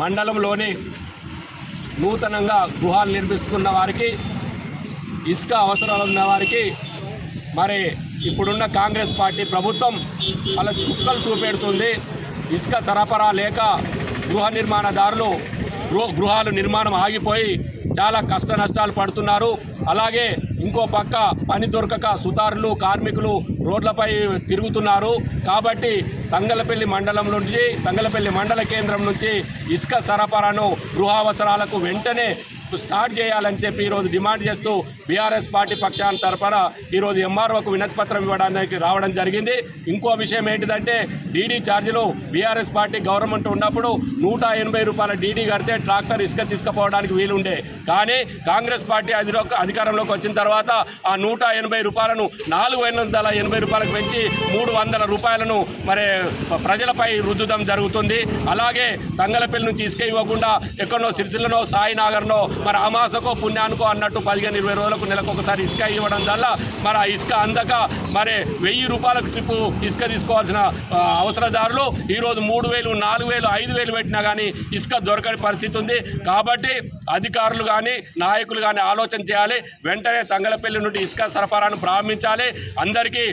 మండలంలోని నూతనంగా గృహాలు నిర్మిస్తున్న వారికి ఇసుక అవసరాలు ఉన్న వారికి మరి ఇప్పుడున్న కాంగ్రెస్ పార్టీ ప్రభుత్వం వాళ్ళ చుక్కలు చూపెడుతుంది. ఇసుక సరఫరా లేక గృహ నిర్మాణదారులు గృహ గృహాలు నిర్మాణం ఆగిపోయి చాలా కష్ట నష్టాలు పడుతున్నారు. అలాగే ఇంకో పక్క పని దొరకక సుతారులు కార్మికులు రోడ్లపై తిరుగుతున్నారు. కాబట్టి తంగలపల్లి మండలం నుంచి తంగలపల్లి మండల కేంద్రం నుంచి ఇసుక సరఫరాను గృహావసరాలకు వెంటనే స్టార్ట్ చేయాలని చెప్పి ఈరోజు డిమాండ్ చేస్తూ బీఆర్ఎస్ పార్టీ పక్షాన తరఫున ఈరోజు ఎంఆర్ఓకు వినతి పత్రం ఇవ్వడానికి రావడం జరిగింది. ఇంకో విషయం ఏంటిదంటే డీడీ ఛార్జీలు బీఆర్ఎస్ పార్టీ గవర్నమెంట్ ఉన్నప్పుడు నూట ఎనభై రూపాయల డీడీ కడితే ట్రాక్టర్ ఇసుక తీసుకుపోవడానికి వీలుండే. కానీ కాంగ్రెస్ పార్టీ అధిరో అధికారంలోకి వచ్చిన తర్వాత ఆ నూట ఎనభై రూపాయలను నాలుగు వందల ఎనభై రూపాయలకు పెంచి మూడు వందల రూపాయలను మరి ప్రజలపై రుద్దుతం జరుగుతుంది. అలాగే తంగలపల్లి నుంచి ఇసుక ఇవ్వకుండా ఎక్కడనో సిరిసిల్లనో సాయినగర్నో మరి అమాసకో పుణ్యానికో అన్నట్టు పదిహేను ఇరవై రోజులకు నెలకు ఒకసారి ఇసుక ఇవ్వడం వల్ల మరి ఆ ఇసుక అందక మరి వెయ్యి రూపాయలకు ట్రిప్పు ఇసుక తీసుకోవాల్సిన అవసరదారులు ఈరోజు మూడు వేలు నాలుగు వేలు ఐదు వేలు పెట్టినా కానీ ఇసుక దొరకని పరిస్థితి ఉంది. కాబట్టి అధికారులు కానీ నాయకులు కానీ ఆలోచన చేయాలి. వెంటనే తంగలపల్లి నుండి ఇసుక సరఫరాను ప్రారంభించాలి. అందరికీ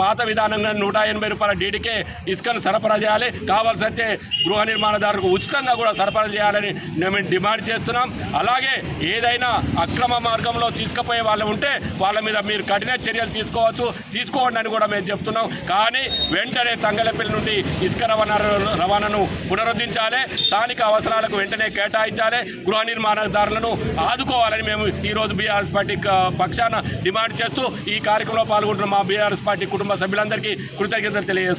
పాత విధానంగా నూట ఎనభై రూపాయల డీడీకే ఇసుకను సరఫరా చేయాలి. కావాల్సి గృహ నిర్మాణదారులకు ఉచితంగా కూడా సరఫరా చేయాలని మేము డిమాండ్ చేస్తున్నాం. అలాగే ఏదైనా అక్రమ మార్గంలో తీసుకుపోయే వాళ్ళు ఉంటే వాళ్ళ మీద మీరు కఠిన చర్యలు తీసుకోవచ్చు. తీసుకోండి అని కూడా మేము చెప్తున్నాం. కానీ వెంటనే తంగలపల్లి నుండి ఇసుక రవాణా రవాణాను పునరుద్ధరించాలి. స్థానిక అవసరాలకు వెంటనే కేటాయించాలి. గృహ నిర్మాణదారులను ఆదుకోవాలని మేము ఈరోజు బీఆర్ఎస్ పార్టీ పక్షాన డిమాండ్ చేస్తూ ఈ కార్యక్రమంలో పాల్గొంటున్న మా బీఆర్ఎస్ పార్టీ కుటుంబ సభ్యులందరికీ కృతజ్ఞతలు తెలియజేస్తున్నాం.